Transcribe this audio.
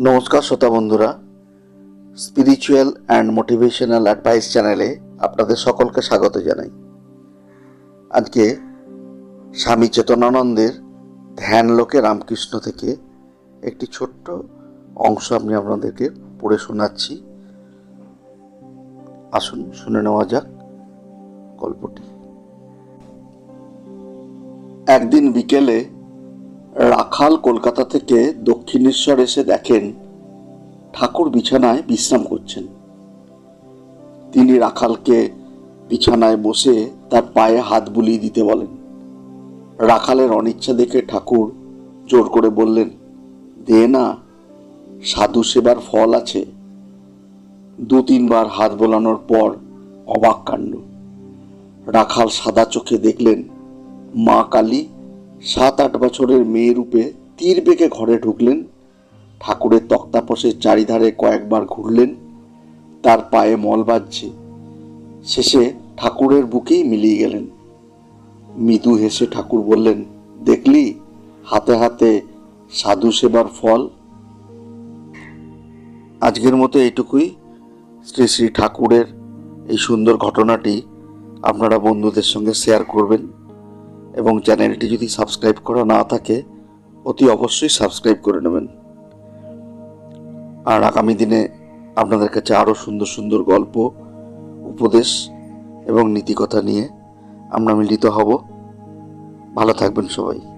নমস্কার শ্রোতা বন্ধুরা। স্পিরিচুয়াল অ্যান্ড মোটিভেশনাল অ্যাডভাইস চ্যানেলে আপনাদের সকলকে স্বাগত জানাই। আজকে স্বামী চেতনানন্দের ধ্যান লোকে রামকৃষ্ণ থেকে একটি ছোট্ট অংশ আমি আপনাদেরকে পড়ে শোনাচ্ছি। আসুন, শুনে নেওয়া যাক গল্পটি। একদিন বিকেলে রাখাল কলকাতা থেকে দক্ষিণেশ্বর এসে দেখেন ঠাকুর বিছানায় বিশ্রাম করছেন। তিনি রাখালকে বিছানায় বসে তার পায়ে হাত বুলিয়ে দিতে বলেন। রাখালের অনিচ্ছা দেখে ঠাকুর জোর করে বললেন, দে না, সাধু সেবার ফল আছে। দু তিনবার হাত বোলানোর পর অবাক কাণ্ড। রাখাল সাদা চোখে দেখলেন, মা কালী সাত আট বছরের মেয়ে রূপে তীর বেগে ঘরে ঢুকলেন। ঠাকুরের তক্তাপসের চারিধারে কয়েকবার ঘুরলেন। তার পায়ে মল বাজছে শেষে ঠাকুরের বুকেই মিলিয়ে গেলেন। মৃদু হেসে ঠাকুর বললেন, দেখলি, হাতে হাতে সাধু সেবার ফল? আজকের মতো এইটুকুই। শ্রী শ্রী ঠাকুরের এই সুন্দর ঘটনাটি আপনারা বন্ধুদের সঙ্গে শেয়ার করবেন। এবং চ্যানেলটি যদি সাবস্ক্রাইব করা না থাকে, অতি অবশ্যই সাবস্ক্রাইব করে নেবেন। আর আগামী দিনে আপনাদের কাছে আরও সুন্দর সুন্দর গল্প, উপদেশ এবং নীতিকথা নিয়ে আমরা মিলিত হব। ভালো থাকবেন সবাই।